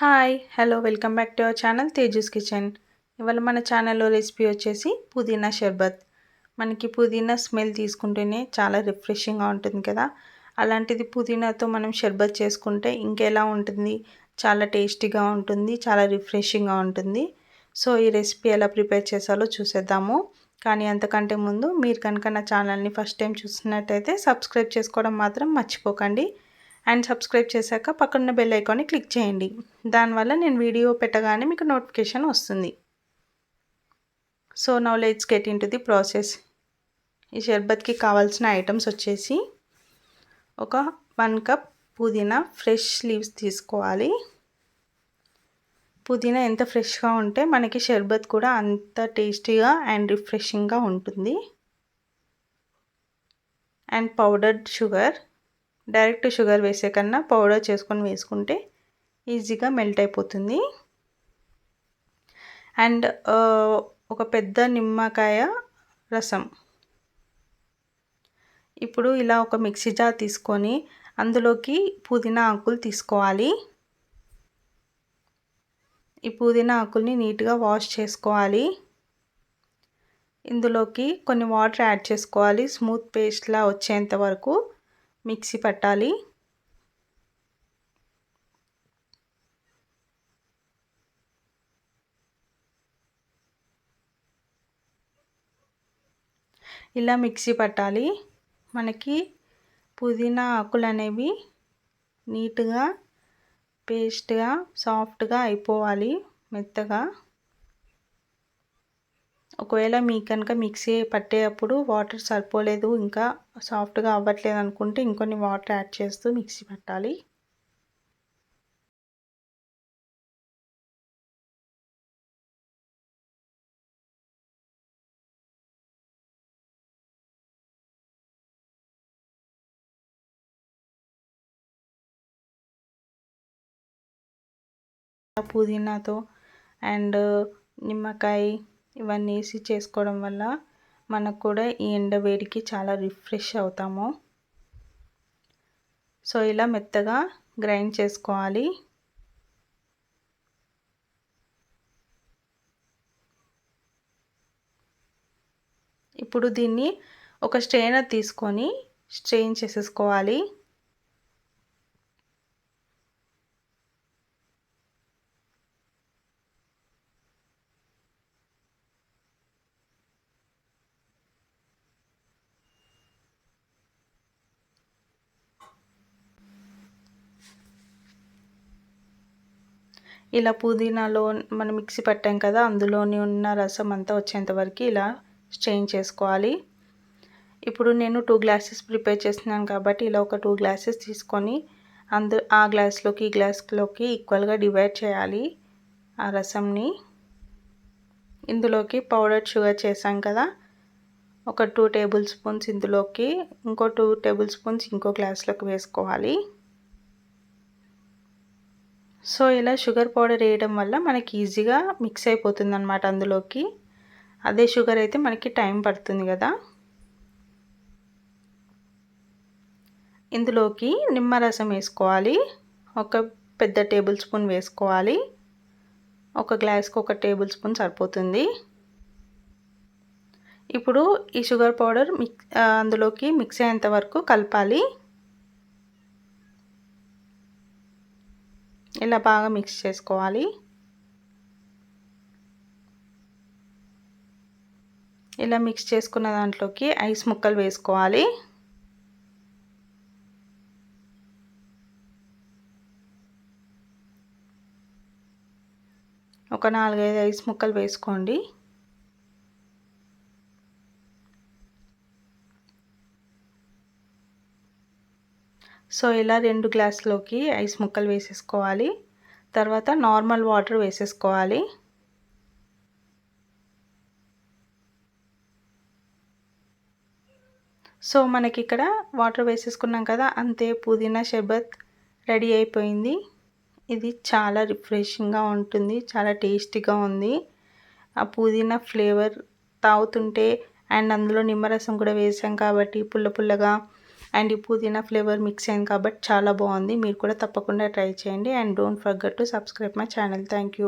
Hi hello welcome back to our channel Tejas kitchen. ఇవాళ మన ఛానల్లో రెసిపీ వచ్చేసి పుదీనా షర్బత్. మనకి పుదీనా స్మెల్ తీసుకుంటేనే చాలా రిఫ్రెషింగ్గా ఉంటుంది కదా. అలాంటిది పుదీనాతో మనం షర్బత్ చేసుకుంటే ఇంకెలా ఉంటుంది? చాలా టేస్టీగా ఉంటుంది చాలా రిఫ్రెషింగ్గా ఉంటుంది. సో ఈ రెసిపీ ఎలా ప్రిపేర్ చేసాలో చూసేద్దాము. కానీ అంతకంటే ముందు మీరు కనుక నా ఛానల్ని ఫస్ట్ టైం చూస్తున్నట్టయితే సబ్స్క్రైబ్ చేసుకోవడం మాత్రం మర్చిపోకండి. అండ్ సబ్స్క్రైబ్ చేశాక పక్కన బెల్ ఐకాన్ని క్లిక్ చేయండి. దానివల్ల నేను వీడియో పెట్టగానే మీకు నోటిఫికేషన్ వస్తుంది. So now let's get into the process ఈ షర్బత్కి కావాల్సిన ఐటమ్స్ వచ్చేసి ఒక వన్ కప్ పుదీనా ఫ్రెష్ లీవ్స్ తీసుకోవాలి. పుదీనా ఎంత ఫ్రెష్గా ఉంటే మనకి షర్బత్ కూడా అంత టేస్టీగా అండ్ రిఫ్రెషింగ్గా ఉంటుంది. And powdered sugar direct sugar వేసే కన్నా పౌడర్ చేసుకొని వేసుకుంటే ఈజీగా మెల్ట్ అయిపోతుంది. అండ్ ఒక పెద్ద నిమ్మకాయ రసం. ఇప్పుడు ఇలా ఒక మిక్సీ జార్ తీసుకొని అందులోకి పుదీనా ఆకులు తీసుకోవాలి. ఈ పుదీనా ఆకుల్ని నీట్గా వాష్ చేసుకోవాలి. ఇందులోకి కొన్ని వాటర్ యాడ్ చేసుకోవాలి. స్మూత్ పేస్ట్లా వచ్చేంత వరకు మిక్సీ పట్టాలి. ఇలా మిక్సీ పట్టాలి. మనకి పుదీనా ఆకులు అనేవి నీట్గా పేస్ట్గా సాఫ్ట్గా అయిపోవాలి మెత్తగా. ఒకవేళ మీకు కనుక మిక్సీ పట్టేటప్పుడు వాటర్ సరిపోలేదు ఇంకా సాఫ్ట్గా అవ్వట్లేదు అనుకుంటే ఇంకొన్ని వాటర్ యాడ్ చేస్తూ మిక్సీ పట్టాలి. పుదీనాతో అండ్ నిమ్మకాయ ఇవన్నీ వేసి చేసుకోవడం వల్ల మనకు కూడా ఈ ఎండ వేడికి చాలా రిఫ్రెష్ అవుతాము. సో ఇలా మెత్తగా గ్రైండ్ చేసుకోవాలి. ఇప్పుడు దీన్ని ఒక స్ట్రెయినర్ తీసుకొని స్ట్రెయిన్ చేసేసుకోవాలి. ఇలా పుదీనాలో మనం మిక్సీ పట్టాం కదా అందులోని ఉన్న రసం అంతా వచ్చేంతవరకు ఇలా స్ట్రెయిన్ చేసుకోవాలి. ఇప్పుడు నేను టూ గ్లాసెస్ ప్రిపేర్ చేస్తున్నాను కాబట్టి ఇలా ఒక టూ గ్లాసెస్ తీసుకొని అందు ఆ గ్లాస్లోకి ఈ గ్లాస్లోకి ఈక్వల్గా డివైడ్ చేయాలి ఆ రసంని. ఇందులోకి పౌడర్ షుగర్ చేసాం కదా ఒక టూ టేబుల్ స్పూన్స్ ఇందులోకి ఇంకో టూ టేబుల్ స్పూన్స్ ఇంకో గ్లాస్లోకి వేసుకోవాలి. సో ఇలా షుగర్ పౌడర్ వేయడం వల్ల మనకి ఈజీగా మిక్స్ అయిపోతుంది అనమాట అందులోకి. అదే షుగర్ అయితే మనకి టైం పడుతుంది కదా. ఇందులోకి నిమ్మరసం వేసుకోవాలి. ఒక పెద్ద టేబుల్ స్పూన్ వేసుకోవాలి. ఒక గ్లాస్కి ఒక టేబుల్ స్పూన్ సరిపోతుంది. ఇప్పుడు ఈ షుగర్ పౌడర్ మిక్ అందులోకి మిక్స్ అయ్యేంత వరకు కలపాలి. ఇలా బాగా మిక్స్ చేసుకోవాలి. ఇలా మిక్స్ చేసుకున్న దాంట్లోకి ఐస్ ముక్కలు వేసుకోవాలి. ఒక నాలుగైదు ఐస్ ముక్కలు వేసుకోండి. సో ఇలా రెండు గ్లాసులోకి ఐస్ ముక్కలు వేసేసుకోవాలి. తర్వాత నార్మల్ వాటర్ వేసేసుకోవాలి. సో మనకి ఇక్కడ వాటర్ వేసేసుకున్నాం కదా అంతే పుదీనా షర్బత్ రెడీ అయిపోయింది. ఇది చాలా రిఫ్రెషింగ్గా ఉంటుంది చాలా టేస్టీగా ఉంది. ఆ పుదీనా ఫ్లేవర్ తాగుతుంటే అండ్ అందులో నిమ్మరసం కూడా వేసాం కాబట్టి పుల్ల పుల్లగా అండ్ ఈ పుదీనా ఫ్లేవర్ మిక్స్ అయింది కాబట్టి చాలా బాగుంది. మీరు కూడా తప్పకుండా ట్రై చేయండి and don't forget to subscribe my channel. Thank you